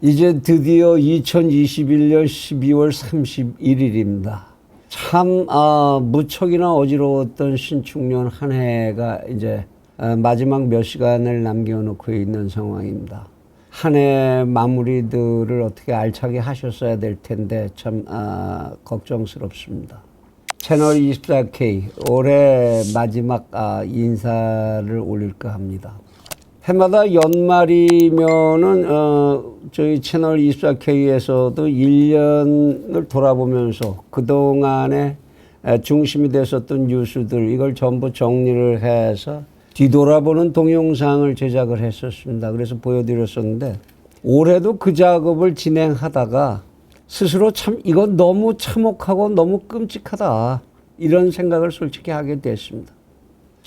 이제 드디어 2021년 12월 31일입니다. 참 아, 무척이나 어지러웠던 신축년 한 해가 이제 아, 마지막 몇 시간을 남겨놓고 있는 상황입니다. 한 해 마무리들을 어떻게 알차게 하셨어야 될 텐데 참 아, 걱정스럽습니다. 채널 24K 올해 마지막 아, 인사를 올릴까 합니다. 해마다 연말이면은 어 저희 채널 24K에서도 1년을 돌아보면서 그동안에 에, 중심이 됐었던 뉴스들 이걸 전부 정리를 해서 뒤돌아보는 동영상을 제작을 했었습니다. 그래서 보여드렸었는데 올해도 그 작업을 진행하다가 스스로 참 이건 너무 참혹하고 너무 끔찍하다 이런 생각을 솔직히 하게 됐습니다.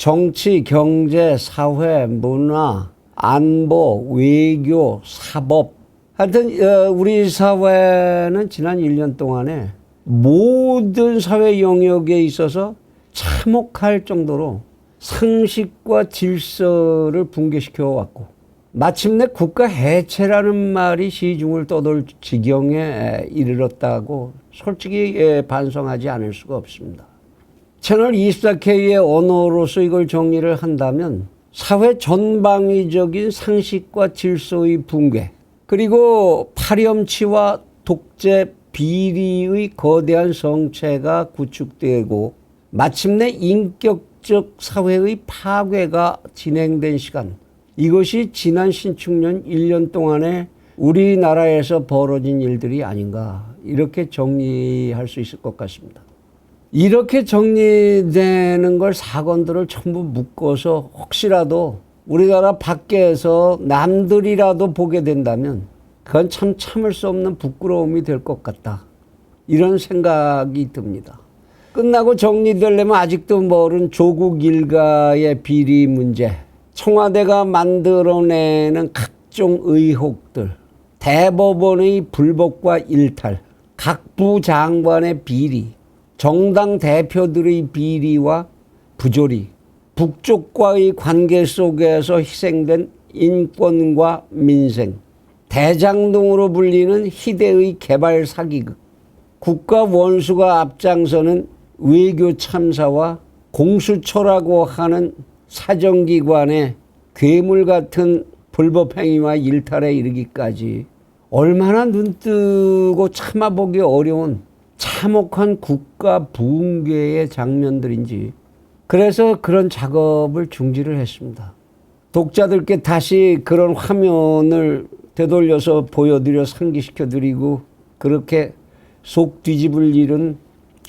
정치, 경제, 사회, 문화, 안보, 외교, 사법. 하여튼, 어, 우리 사회는 지난 1년 동안에 모든 사회 영역에 있어서 참혹할 정도로 상식과 질서를 붕괴시켜 왔고, 마침내 국가 해체라는 말이 시중을 떠돌 지경에 이르렀다고 솔직히 예, 반성하지 않을 수가 없습니다. 채널 24K의 언어로서 이걸 정리를 한다면 사회 전방위적인 상식과 질서의 붕괴 그리고 파렴치와 독재 비리의 거대한 성체가 구축되고 마침내 인격적 사회의 파괴가 진행된 시간 이것이 지난 신축년 1년 동안에 우리나라에서 벌어진 일들이 아닌가 이렇게 정리할 수 있을 것 같습니다. 이렇게 정리되는 걸 사건들을 전부 묶어서 혹시라도 우리나라 밖에서 남들이라도 보게 된다면 그건 참 참을 수 없는 부끄러움이 될 것 같다. 이런 생각이 듭니다. 끝나고 정리되려면 아직도 멀은 조국 일가의 비리 문제, 청와대가 만들어내는 각종 의혹들, 대법원의 불법과 일탈, 각 부 장관의 비리, 정당 대표들의 비리와 부조리, 북쪽과의 관계 속에서 희생된 인권과 민생, 대장동으로 불리는 희대의 개발 사기극, 국가 원수가 앞장서는 외교 참사와 공수처라고 하는 사정기관의 괴물 같은 불법 행위와 일탈에 이르기까지 얼마나 눈뜨고 참아보기 어려운 참혹한 국가 붕괴의 장면들인지 그래서 그런 작업을 중지를 했습니다. 독자들께 다시 그런 화면을 되돌려서 보여드려 상기시켜드리고 그렇게 속 뒤집을 일은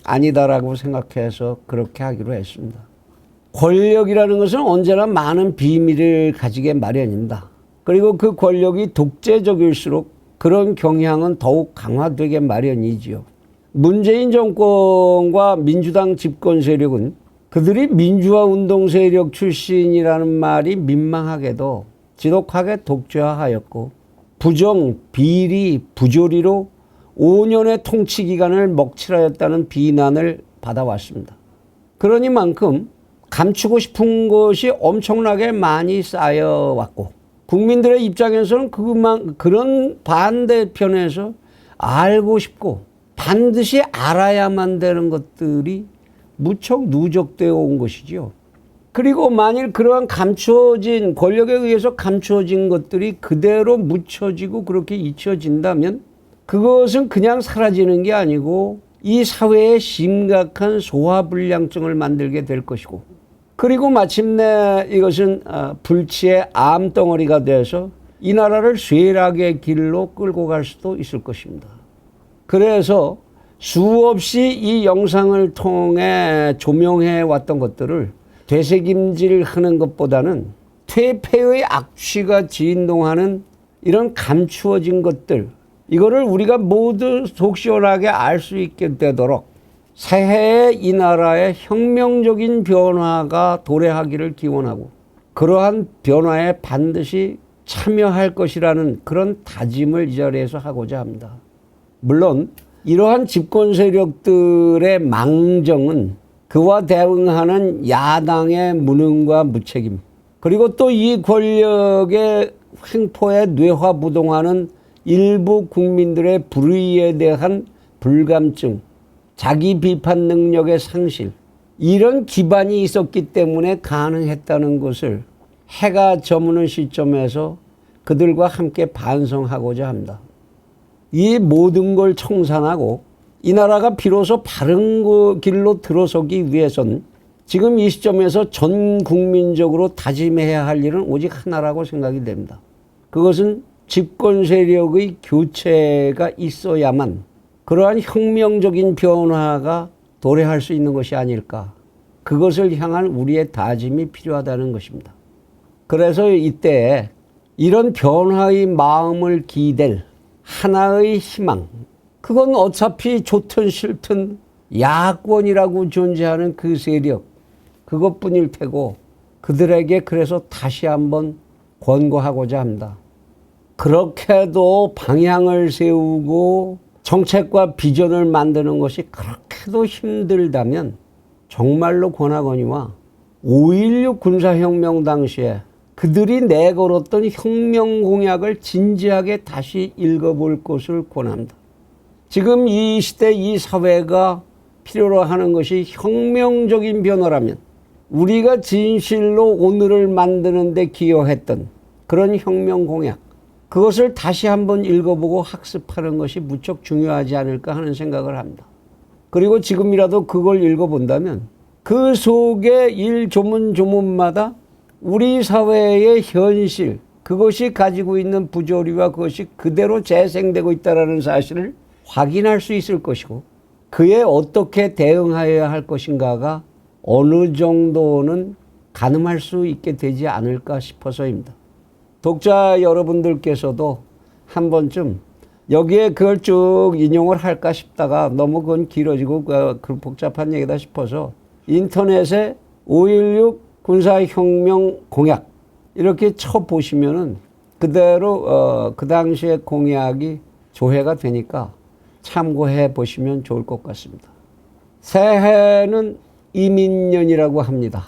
아니다라고 생각해서 그렇게 하기로 했습니다. 권력이라는 것은 언제나 많은 비밀을 가지게 마련입니다. 그리고 그 권력이 독재적일수록 그런 경향은 더욱 강화되게 마련이지요. 문재인 정권과 민주당 집권 세력은 그들이 민주화 운동 세력 출신이라는 말이 민망하게도 지독하게 독재화하였고 부정, 비리, 부조리로 5년의 통치 기간을 먹칠하였다는 비난을 받아왔습니다. 그러니 만큼 감추고 싶은 것이 엄청나게 많이 쌓여왔고 국민들의 입장에서는 그만 그런 반대편에서 알고 싶고 반드시 알아야만 되는 것들이 무척 누적되어 온 것이지요. 그리고 만일 그러한 감추어진 권력에 의해서 감추어진 것들이 그대로 묻혀지고 그렇게 잊혀진다면 그것은 그냥 사라지는 게 아니고 이 사회에 심각한 소화불량증을 만들게 될 것이고 그리고 마침내 이것은 어, 불치의 암덩어리가 돼서 이 나라를 쇠락의 길로 끌고 갈 수도 있을 것입니다. 그래서 수없이 이 영상을 통해 조명해 왔던 것들을 되새김질 하는 것보다는 퇴폐의 악취가 진동하는 이런 감추어진 것들, 이거를 우리가 모두 속 시원하게 알 수 있게 되도록 새해에 이 나라의 혁명적인 변화가 도래하기를 기원하고 그러한 변화에 반드시 참여할 것이라는 그런 다짐을 이 자리에서 하고자 합니다. 물론 이러한 집권 세력들의 망정은 그와 대응하는 야당의 무능과 무책임 그리고 또 이 권력의 횡포에 뇌화부동하는 일부 국민들의 불의에 대한 불감증, 자기 비판 능력의 상실, 이런 기반이 있었기 때문에 가능했다는 것을 해가 저무는 시점에서 그들과 함께 반성하고자 합니다. 이 모든 걸 청산하고 이 나라가 비로소 바른 그 길로 들어서기 위해선 지금 이 시점에서 전 국민적으로 다짐해야 할 일은 오직 하나라고 생각이 됩니다. 그것은 집권 세력의 교체가 있어야만 그러한 혁명적인 변화가 도래할 수 있는 것이 아닐까. 그것을 향한 우리의 다짐이 필요하다는 것입니다. 그래서 이때 이런 변화의 마음을 기댈 하나의 희망, 그건 어차피 좋든 싫든 야권이라고 존재하는 그 세력, 그것뿐일 테고 그들에게 그래서 다시 한번 권고하고자 합니다. 그렇게도 방향을 세우고 정책과 비전을 만드는 것이 그렇게도 힘들다면 정말로 권하거니와 5.16 군사혁명 당시에 그들이 내걸었던 혁명 공약을 진지하게 다시 읽어볼 것을 권합니다. 지금 이 시대 이 사회가 필요로 하는 것이 혁명적인 변화라면 우리가 진실로 오늘을 만드는 데 기여했던 그런 혁명 공약 그것을 다시 한번 읽어보고 학습하는 것이 무척 중요하지 않을까 하는 생각을 합니다. 그리고 지금이라도 그걸 읽어본다면 그 속에 일 조문 조문마다 우리 사회의 현실 그것이 가지고 있는 부조리와 그것이 그대로 재생되고 있다는 사실을 확인할 수 있을 것이고 그에 어떻게 대응하여야 할 것인가가 어느 정도는 가늠할 수 있게 되지 않을까 싶어서입니다. 독자 여러분들께서도 한 번쯤 여기에 그걸 쭉 인용을 할까 싶다가 너무 그건 길어지고 그- 그 복잡한 얘기다 싶어서 인터넷에 5.16 군사혁명 공약 이렇게 쳐보시면은 그대로 어, 그 당시의 공약이 조회가 되니까 참고해 보시면 좋을 것 같습니다. 새해는 이민년이라고 합니다.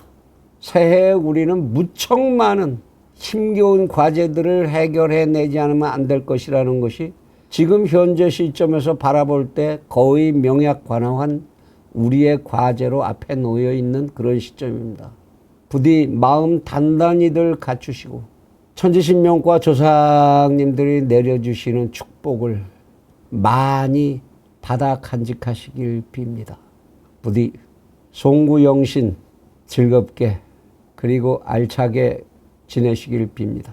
새해에 우리는 무척 많은 힘겨운 과제들을 해결해 내지 않으면 안 될 것이라는 것이 지금 현재 시점에서 바라볼 때 거의 명약 관화한 우리의 과제로 앞에 놓여 있는 그런 시점입니다. 부디 마음 단단히들 갖추시고 천지신명과 조상님들이 내려주시는 축복을 많이 받아 간직하시길 빕니다. 부디 송구영신 즐겁게 그리고 알차게 지내시길 빕니다.